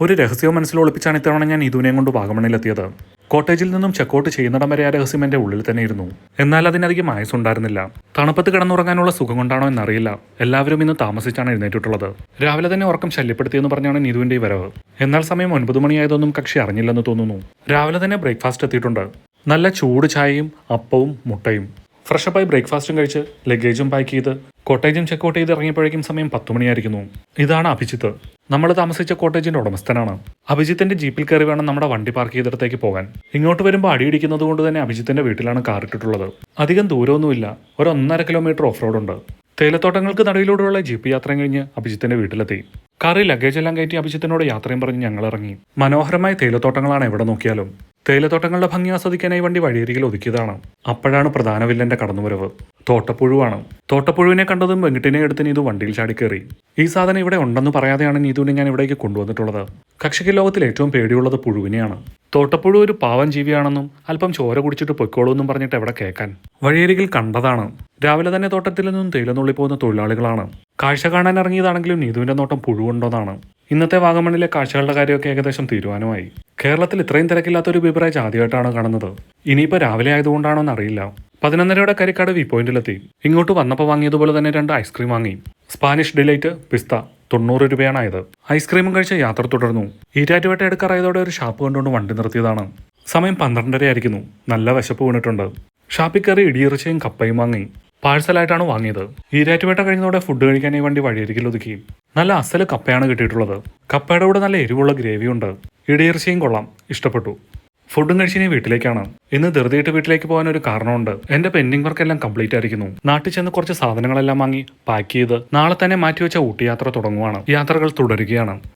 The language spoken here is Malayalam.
ഒരു രഹസ്യവും മനസ്സിൽ ഒളിപ്പിച്ചാണ് ഇത്തവണ ഞാൻ ഇതുവിനെയും കൊണ്ട് വാഗമണിലെത്തിയത് കോട്ടേജിൽ നിന്നും ചെക്കൗട്ട് ചെയ്യുന്നിടം വരെ ആ രഹസ്യം എന്റെ ഉള്ളിൽ തന്നെ ഇരുന്നു എന്നാൽ അതിനധികം ആയുസുണ്ടായിരുന്നില്ല തണുപ്പത്ത് കിടന്നുറങ്ങാനുള്ള സുഖം കൊണ്ടാണോ എന്നറിയില്ല. എല്ലാവരും ഇന്ന് താമസിച്ചാണ് എഴുന്നേറ്റിട്ടുള്ളത്. രാവിലെ തന്നെ ഉറക്കം ശല്യപ്പെടുത്തിയെന്ന് പറഞ്ഞാണ് നീതുവിന്റെ ഈ വരവ്. എന്നാൽ സമയം ഒൻപത് മണിയായതൊന്നും കക്ഷി അറിഞ്ഞില്ലെന്ന് തോന്നുന്നു. രാവിലെ തന്നെ ബ്രേക്ക്ഫാസ്റ്റ് എത്തിയിട്ടുണ്ട്. നല്ല ചൂട് ചായയും അപ്പവും മുട്ടയും. ഫ്രഷപ്പായി ബ്രേക്ക്ഫാസ്റ്റും കഴിച്ച് ലഗേജും പാക്ക് ചെയ്ത് കോട്ടേജും ചെക്കൗട്ട് ചെയ്ത് ഇറങ്ങിയപ്പോഴേക്കും സമയം പത്ത് മണിയായിരിക്കുന്നു. ഇതാണ് അഭിജിത്ത്. നമ്മൾ താമസിച്ച കോട്ടേജിന്റെ ഉടമസ്ഥനാണ്. അഭിജിത്തിന്റെ ജീപ്പിൽ കയറി വേണം നമ്മുടെ വണ്ടി പാർക്ക് ചെയ്തിടത്തേക്ക് പോകാൻ. ഇങ്ങോട്ട് വരുമ്പോൾ അടിയിടിക്കുന്നത് കൊണ്ട് തന്നെ അഭിജിത്തിന്റെ വീട്ടിലാണ് കാർ ഇട്ടിട്ടുള്ളത്. അധികം ദൂരമൊന്നുമില്ല. ഒരു ഒന്നര കിലോമീറ്റർ ഓഫ് റോഡ് ഉണ്ട്. തേയിലത്തോട്ടങ്ങൾക്ക് നടുവിലൂടെയുള്ള ജീപ്പ് യാത്രയും കഴിഞ്ഞ് അഭിജിത്തിന്റെ വീട്ടിലെത്തി. കാറിൽ ലഗേജ് എല്ലാം കയറ്റി അഭിജിത്തിനോട് യാത്രയും പറഞ്ഞ് ഞങ്ങൾ ഇറങ്ങി മനോഹരമായ തേയിലത്തോട്ടങ്ങളാണ് എവിടെ നോക്കിയാലും. തേയിലത്തോട്ടങ്ങളുടെ ഭംഗി ആസ്വദിക്കാനായി വണ്ടി വഴിയരികിൽ ഒതുക്കിയതാണ്. അപ്പോഴാണ് പ്രധാന വില്ലന്റെ കടന്നുവരവ്. തോട്ടപ്പുഴുവാണ്. തോട്ടപ്പുഴുവിനെ കണ്ടതും വെങ്കിട്ടിനെ എടുത്ത് നീതു വണ്ടിയിൽ ചാടി ചാടിക്കേറി ഈ സാധനം ഇവിടെ ഉണ്ടെന്ന് പറയാതെയാണ് നീതുവിനെ ഞാൻ ഇവിടേക്ക് കൊണ്ടുവന്നിട്ടുള്ളത്. കക്ഷിക്ക് ലോകത്തിൽ ഏറ്റവും പേടിയുള്ളത് പുഴുവിനെയാണ്. തോട്ടപ്പുഴു ഒരു പാവം ജീവിയാണെന്നും അല്പം ചോര കുടിച്ചിട്ട് പൊയ്ക്കോളൂ എന്നും പറഞ്ഞിട്ട് എവിടെ കേൾക്കാൻ? വഴിയരികിൽ കണ്ടതാണ്. രാവിലെ തന്നെ തോട്ടത്തിൽ നിന്നും തേയില പോകുന്ന തൊഴിലാളികളാണ്. കാഴ്ച കാണാൻ ഇറങ്ങിയതാണെങ്കിലും നീതുവിന്റെ നോട്ടം പുഴുവുണ്ടോന്നാണ്. ഇന്നത്തെ വാഗമണിലെ കാഴ്ചകളുടെ കാര്യമൊക്കെ ഏകദേശം തീരുമാനമായി. കേരളത്തിൽ ഇത്രയും തിരക്കില്ലാത്ത ഒരു ബിബറേജ് ആദ്യമായിട്ടാണ് കാണുന്നത്. ഇനിയിപ്പോൾ രാവിലെ ആയതുകൊണ്ടാണോ എന്നറിയില്ല പതിനൊന്നരയുടെ കരിക്കാട് വി പോയിന്റിലെത്തി. ഇങ്ങോട്ട് വന്നപ്പോൾ വാങ്ങിയതുപോലെ തന്നെ രണ്ട് ഐസ്ക്രീം വാങ്ങി. സ്പാനിഷ് ഡിലൈറ്റ് പിസ്ത തൊണ്ണൂറ് രൂപയാണ് ആയത് ഐസ്ക്രീമും കഴിച്ച് യാത്ര തുടർന്നു. ഈറ്റാറ്റുവേട്ട എടുക്കാറായതോടെ ഒരു ഷാപ്പ് കണ്ടുകൊണ്ട് വണ്ടി നിർത്തിയതാണ്. സമയം പന്ത്രണ്ടര ആയിരിക്കുന്നു നല്ല വിശപ്പ് വീണിട്ടുണ്ട്. ഷാപ്പിൽ കയറി ഇടിയിറച്ചയും കപ്പയും വാങ്ങി. പാഴ്സലായിട്ടാണ് വാങ്ങിയത്. ഈരാറ്റുവേട്ട കഴിഞ്ഞതോടെ ഫുഡ് കഴിക്കാൻ ഈ വണ്ടി വഴിയരികിൽ ഒതുക്കി. നല്ല അസൽ കപ്പയാണ് കിട്ടിയിട്ടുള്ളത്. കപ്പയുടെ കൂടെ നല്ല എരിവുള്ള ഗ്രേവിയുണ്ട് ഇടിയിറച്ചയും കൊള്ളാം. ഇഷ്ടപ്പെട്ടു. ഫുഡും കഴിച്ചിനി വീട്ടിലേക്കാണ്. ഇന്ന് ധൃതിയിട്ട് വീട്ടിലേക്ക് പോകാൻ ഒരു കാരണമുണ്ട്. എന്റെ പെൻഡിങ് വർക്ക് എല്ലാം കംപ്ലീറ്റ് ആയിരിക്കുന്നു. നാട്ടിൽ ചെന്ന് കുറച്ച് സാധനങ്ങളെല്ലാം വാങ്ങി പാക്ക് ചെയ്ത് നാളെ തന്നെ മാറ്റിവെച്ച ഊട്ടി യാത്ര തുടങ്ങുവാണ്. യാത്രകൾ തുടരുകയാണ്.